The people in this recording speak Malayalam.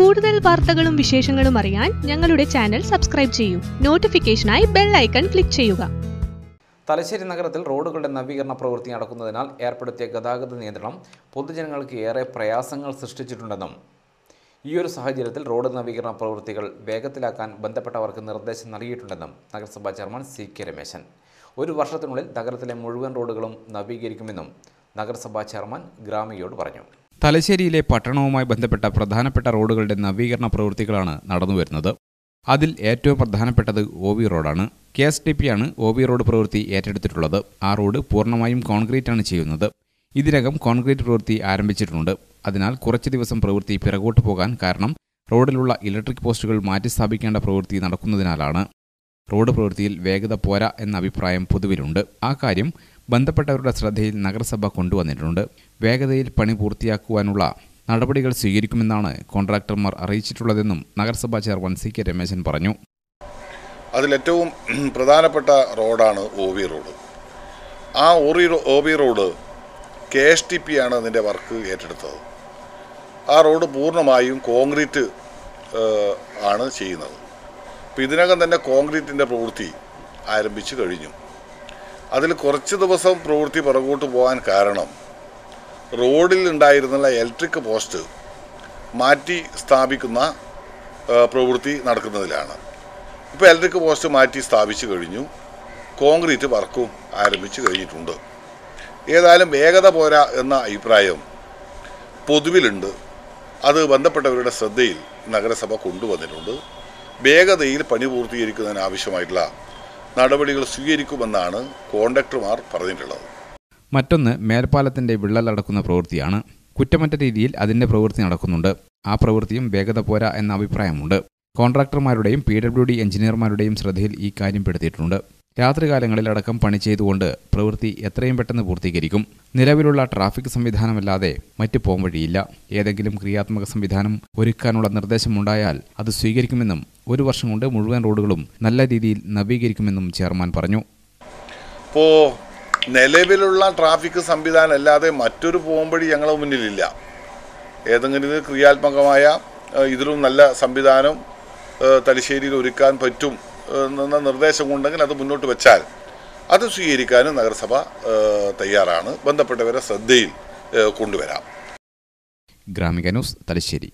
കൂടുതൽ വാർത്തകളും വിശേഷങ്ങളും അറിയാൻ ഞങ്ങളുടെ ചാനൽ സബ്സ്ക്രൈബ് ചെയ്യൂ. നോട്ടിഫിക്കേഷനായി ബെൽ ഐക്കൺ ക്ലിക്ക് ചെയ്യുക. തലശ്ശേരി നഗരത്തിൽ റോഡുകളുടെ നവീകരണ പ്രവൃത്തി നടക്കുന്നതിനാൽ ഏർപ്പെടുത്തിയ ഗതാഗത നിയന്ത്രണം പൊതുജനങ്ങൾക്ക് ഏറെ പ്രയാസങ്ങൾ സൃഷ്ടിച്ചിട്ടുണ്ടെന്നും ഈയൊരു സാഹചര്യത്തിൽ റോഡ് നവീകരണ പ്രവൃത്തികൾ വേഗത്തിലാക്കാൻ ബന്ധപ്പെട്ടവർക്ക് നിർദ്ദേശം നൽകിയിട്ടുണ്ടെന്നും നഗരസഭാ ചെയർമാൻ സി കെ രമേശൻ. ഒരു വർഷത്തിനുള്ളിൽ നഗരത്തിലെ മുഴുവൻ റോഡുകളും നവീകരിക്കുമെന്നും നഗരസഭാ ചെയർമാൻ ഗ്രാമികയോട് പറഞ്ഞു. തലശ്ശേരിയിലെ പട്ടണവുമായി ബന്ധപ്പെട്ട പ്രധാനപ്പെട്ട റോഡുകളുടെ നവീകരണ പ്രവൃത്തികളാണ് നടന്നുവരുന്നത്. അതിൽ ഏറ്റവും പ്രധാനപ്പെട്ടത് ഒ വി റോഡാണ്. കെ എസ് ടി പി ആണ് ഒ വി റോഡ് പ്രവൃത്തി ഏറ്റെടുത്തിട്ടുള്ളത്. ആ റോഡ് പൂർണമായും കോൺക്രീറ്റ് ആണ് ചെയ്യുന്നത്. ഇതിനകം കോൺക്രീറ്റ് പ്രവൃത്തി ആരംഭിച്ചിട്ടുണ്ട്. അതിനാൽ കുറച്ച് ദിവസം പ്രവൃത്തി പിറകോട്ട് പോകാൻ കാരണം റോഡിലുള്ള ഇലക്ട്രിക് പോസ്റ്റുകൾ മാറ്റിസ്ഥാപിക്കേണ്ട പ്രവൃത്തി നടക്കുന്നതിനാലാണ്. റോഡ് പ്രവൃത്തിയിൽ വേഗത പോരാ എന്ന അഭിപ്രായം പൊതുവിലുണ്ട്. ആ കാര്യം ബന്ധപ്പെട്ടവരുടെ ശ്രദ്ധയിൽ നഗരസഭ കൊണ്ടുവന്നിട്ടുണ്ട്. വേഗതയിൽ പണി പൂർത്തിയാക്കുവാനുള്ള നടപടികൾ സ്വീകരിക്കുമെന്നാണ് കോൺട്രാക്ടർമാർ അറിയിച്ചിട്ടുള്ളതെന്നും നഗരസഭാ ചെയർമാൻ സി കെ രമേശൻ പറഞ്ഞു. അതിലേറ്റവും പ്രധാനപ്പെട്ട റോഡാണ് ഒ വി റോഡ്. ആ ഒറി O V road K S T P ആണ് അതിന്റെ വർക്ക് ഏറ്റെടുത്തത്. ആ റോഡ് പൂർണമായും കോൺക്രീറ്റ് ആണ് ചെയ്യുന്നത്. അപ്പോൾ ഇതിനകം തന്നെ കോൺക്രീറ്റിന്റെ പ്രവൃത്തി ആരംഭിച്ചു കഴിഞ്ഞു. അതിൽ കുറച്ച് ദിവസം പ്രവൃത്തി പുറകോട്ട് പോകാൻ കാരണം റോഡിൽ ഉണ്ടായിരുന്ന ഇലക്ട്രിക് പോസ്റ്റ് മാറ്റി സ്ഥാപിക്കുന്ന പ്രവൃത്തി നടക്കുന്നതിലാണ്. ഇപ്പോൾ ഇലക്ട്രിക് പോസ്റ്റ് മാറ്റി സ്ഥാപിച്ചു കഴിഞ്ഞു. കോൺക്രീറ്റ് വർക്കും ആരംഭിച്ചു കഴിഞ്ഞിട്ടുണ്ട്. ഏതായാലും വേഗത പോരാ എന്ന അഭിപ്രായം പൊതുവിലുണ്ട്. അത് ബന്ധപ്പെട്ടവരുടെ ശ്രദ്ധയിൽ നഗരസഭ കൊണ്ടുവന്നിട്ടുണ്ട്. വേഗതയിൽ പണി പൂർത്തീകരിക്കുന്നതിന് ആവശ്യമായിട്ടുള്ള നടപടികൾ സ്വീകരിക്കുമെന്നാണ് കോൺട്രാക്ടർമാർ പറഞ്ഞിട്ടുള്ളത്. മറ്റൊന്ന് മേൽപ്പാലത്തിന്റെ വിള്ളൽ അടക്കുന്ന പ്രവൃത്തിയാണ്. കുറ്റമറ്റ രീതിയിൽ അതിന്റെ പ്രവൃത്തി നടക്കുന്നുണ്ട്. ആ പ്രവൃത്തിയും വേഗത പോരാ എന്ന അഭിപ്രായമുണ്ട്. കോൺട്രാക്ടർമാരുടെയും പി ഡബ്ല്യു ഡി എഞ്ചിനീയർമാരുടെയും ശ്രദ്ധയിൽ ഈ കാര്യം പെടുത്തിയിട്ടുണ്ട്. രാത്രികാലങ്ങളിൽ അടക്കം പണി ചെയ്തുകൊണ്ട് പ്രവൃത്തി എത്രയും പെട്ടെന്ന് പൂർത്തീകരിക്കും. നിലവിലുള്ള ട്രാഫിക് സംവിധാനമല്ലാതെ മറ്റ് പോംവഴിയില്ല ഏതെങ്കിലും ക്രിയാത്മക സംവിധാനം ഒരുക്കാനുള്ള നിർദ്ദേശമുണ്ടായാൽ അത് സ്വീകരിക്കുമെന്നും ഒരു വർഷം കൊണ്ട് മുഴുവൻ റോഡുകളും നല്ല രീതിയിൽ നവീകരിക്കുമെന്നും ചെയർമാൻ പറഞ്ഞു. ഇപ്പോൾ നിലവിലുള്ള ട്രാഫിക് സംവിധാനം അല്ലാതെ മറ്റൊരു പോകുമ്പടി ഞങ്ങളുടെ മുന്നിലില്ല. ഏതെങ്കിലും ക്രിയാത്മകമായ ഇതിലും നല്ല സംവിധാനം തലശ്ശേരിയിൽ ഒരുക്കാൻ പറ്റും ഏഹ്, എന്ന നിർദ്ദേശം ഉണ്ടെങ്കിൽ അത് മുന്നോട്ട് വെച്ചാൽ അത് സ്വീകരിക്കാനും നഗരസഭ തയ്യാറാണ്. ബന്ധപ്പെട്ടവരെ ശ്രദ്ധയിൽ കൊണ്ടുവരാം. ഗ്രാമിക ന്യൂസ് തലശ്ശേരി.